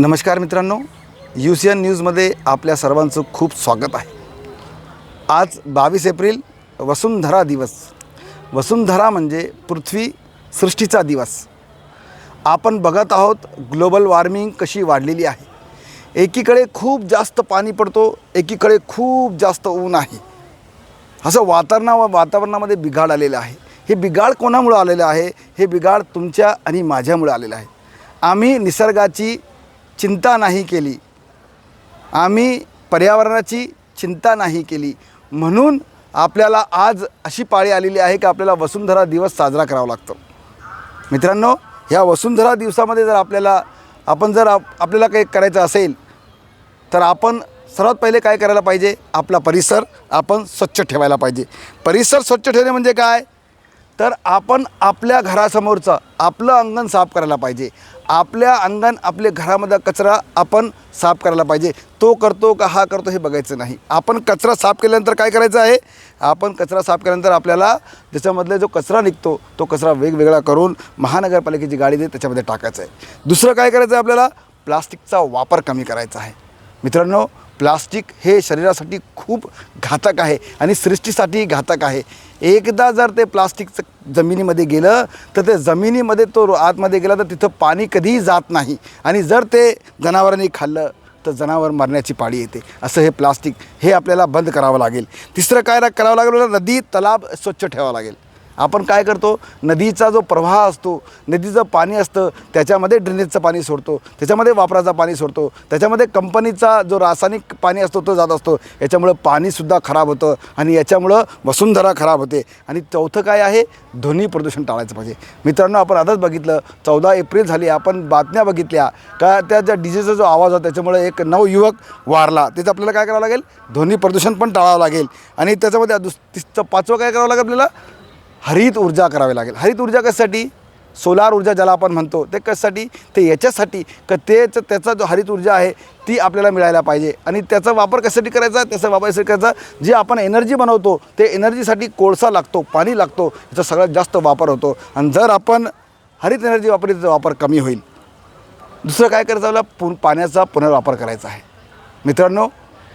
नमस्कार मित्रांनो you C N न्यूजमध्ये आपल्या सर्वांचं खूप स्वागत आहे. आज बावीस एप्रिल वसुंधरा दिवस. वसुंधरा म्हणजे पृथ्वी सृष्टीचा दिवस. आपण बघत आहोत ग्लोबल वॉर्मिंग कशी वाढलेली आहे. एकीकडे खूप जास्त पाणी पडतो एकीकडे खूप जास्त ऊन आहे. असं वातावरणा वातावरणामध्ये बिघाड आलेलं आहे. हे बिघाड कोणामुळं आलेलं आहे? हे बिघाड तुमच्या आणि माझ्यामुळे आलेलं आहे. आम्ही निसर्गाची चिंता नाही केली. आम्ही पर्यावरणाची चिंता नाही केली. म्हणून आपल्याला आज अशी पाळी आलेली आहे की आपल्याला वसुंधरा दिवस साजरा करावा लागतो. मित्रांनो ह्या वसुंधरा दिवसामध्ये जर आपल्याला आपण जर आप आपल्याला काही करायचं असेल तर आपण सर्वात पहिले काय करायला पाहिजे? आपला परिसर आपण स्वच्छ ठेवायला पाहिजे. परिसर स्वच्छ ठेवणे म्हणजे काय? तर आपण आपल्या घरासमोरचं आपलं अंगण साफ करायला पाहिजे. आपल्या अंगण आपल्या घरामध्ये कचरा आपण साफ करायला पाहिजे. तो करतो का हा करतो हे बघायचं नाही. आपण कचरा साफ केल्यानंतर काय करायचं आहे? आपण कचरा साफ केल्यानंतर आपल्याला त्याच्यामधले जो कचरा निघतो तो कचरा वेगवेगळा करून महानगरपालिकेची गाडी दे त्याच्यामध्ये टाकायचं आहे. दुसरं काय करायचं आहे आपल्याला? प्लास्टिकचा वापर कमी करायचा आहे. मित्रांनो प्लास्टिक हे शरीरासाठी खूप घातक आहे आणि सृष्टीसाठी घातक आहे. एकदा जर ते प्लास्टिकचं जमिनीमध्ये गेलं तर ते जमिनीमध्ये तो आतमध्ये गेला तर तिथं पाणी कधीही जात नाही. आणि जर ते जनावरांनी खाल्लं तर जनावर मरण्याची पाळी येते. असं हे प्लास्टिक हे आपल्याला बंद करावं लागेल. तिसरं काय करावं लागेल? नदी तलाब स्वच्छ ठेवावं लागेल. आपण काय करतो? नदीचा जो प्रवाह असतो नदीचं पाणी असतं त्याच्यामध्ये ड्रेनेजचं पाणी सोडतो त्याच्यामध्ये वापराचं पाणी सोडतो त्याच्यामध्ये कंपनीचा जो रासायनिक पाणी असतो तो जात असतो. याच्यामुळं पाणीसुद्धा खराब होतं आणि याच्यामुळं वसुंधरा खराब होते. आणि चौथं काय आहे? ध्वनी प्रदूषण टाळायचं पाहिजे. मित्रांनो आपण आताच बघितलं चौदा एप्रिल झाली आपण बातम्या बघितल्या. का त्या ज्या डीजेचा जो आवाज होता त्याच्यामुळे एक नवयुवक वारला. त्याचं आपल्याला काय करावं लागेल? ध्वनी प्रदूषण पण टाळावं लागेल. आणि त्याच्यामध्ये दुस तिचं पाचवं काय करावं लागेल आपल्याला? हरित ऊर्जा करावी लागेल. हरित ऊर्जा कशासाठी? सोलार ऊर्जा ज्याला आपण म्हणतो ते कशासाठी? ते याच्यासाठी. का तेच त्याचा जो हरित ऊर्जा आहे ती आपल्याला मिळायला पाहिजे. आणि त्याचा वापर कशासाठी करायचा? त्याचा वापर कशासाठी करायचा? जे आपण एनर्जी बनवतो ते एनर्जीसाठी कोळसा लागतो पाणी लागतो याचा सगळ्यात जास्त वापर होतो. आणि जर आपण हरित एनर्जी वापरली त्याचा वापर कमी होईल दुसरं काय करायचं आपल्याला? पु पाण्याचा पुनर्वापर करायचा आहे. मित्रांनो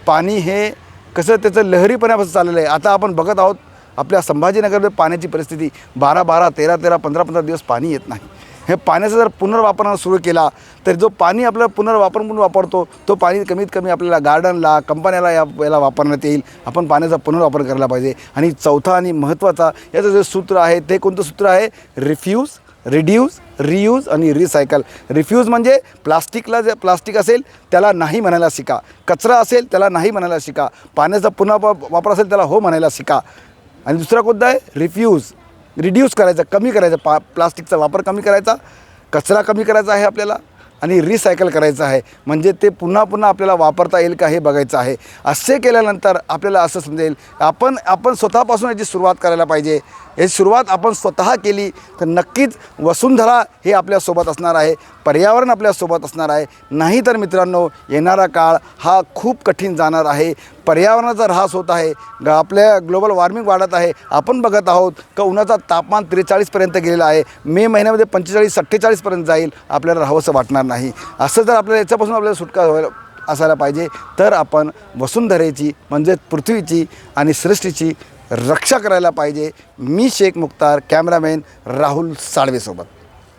पाणी हे कसं त्याचं लहरीपणापासून चाललेलं आहे. आता आपण बघत आहोत आपल्या संभाजीनगरमध्ये पाण्याची परिस्थिती बारा बारा तेरा तेरा पंधरा पंधरा दिवस पाणी येत नाही. हे पाण्याचा जर पुनर्वापर सुरू केला तर जो पाणी आपल्याला पुनर्वापर म्हणून वापरतो तो पाणी कमीत कमी आपल्याला गार्डनला कंपन्याला या याला वापरण्यात येईल. आपण पाण्याचा पुनर्वापर करायला पाहिजे. आणि चौथा आणि महत्त्वाचा याचं जे सूत्र आहे ते कोणतं सूत्र आहे? रिफ्यूज रिड्यूज रियूज आणि रिसायकल. रिफ्यूज म्हणजे प्लास्टिकला जे प्लास्टिक असेल त्याला नाही म्हणायला शिका. कचरा असेल त्याला नाही म्हणायला शिका. पाण्याचा पुन्हा वापर असेल त्याला हो म्हणायला शिका. आणि दुसरा कोणता आहे रिफ्यूज रिड्यूस करायचा कमी करायचा पा प्लास्टिकचा वापर कमी करायचा कचरा कमी करायचा आहे आपल्याला आणि रिसायकल करायचं आहे. म्हणजे ते पुन्हा पुन्हा आपल्याला वापरता येईल का हे बघायचं आहे. असे केल्यानंतर आपल्याला असं समजेल आपण आपण स्वतःपासून याची सुरुवात करायला पाहिजे. याची सुरुवात आपण स्वतः केली तर नक्कीच वसुंधरा हे आपल्यासोबत असणार आहे पर्यावरण आपल्यासोबत असणार आहे. नाही तर मित्रांनो येणारा काळ हा खूप कठीण जाणार आहे. पर्यावरणाचा ऱ्हास होत आहे. ग आपल्या ग्लोबल वॉर्मिंग वाढत आहे. आपण बघत आहोत का उन्हाचा तापमान त्रेचाळीसपर्यंत गेलेला आहे. मे महिन्यामध्ये पंचेचाळीस सत्तेचाळीसपर्यंत जाईल. आपल्याला राहावंसं वाटणार नाही. असं जर आपल्याला याच्यापासून आपल्याला सुटका व्हायला असायला पाहिजे तर आपण वसुंधरेची म्हणजेच पृथ्वीची आणि सृष्टीची रक्षा करायला पाहिजे. मी शेख मुक्तार कॅमेरामॅन राहुल साळवेसोबत.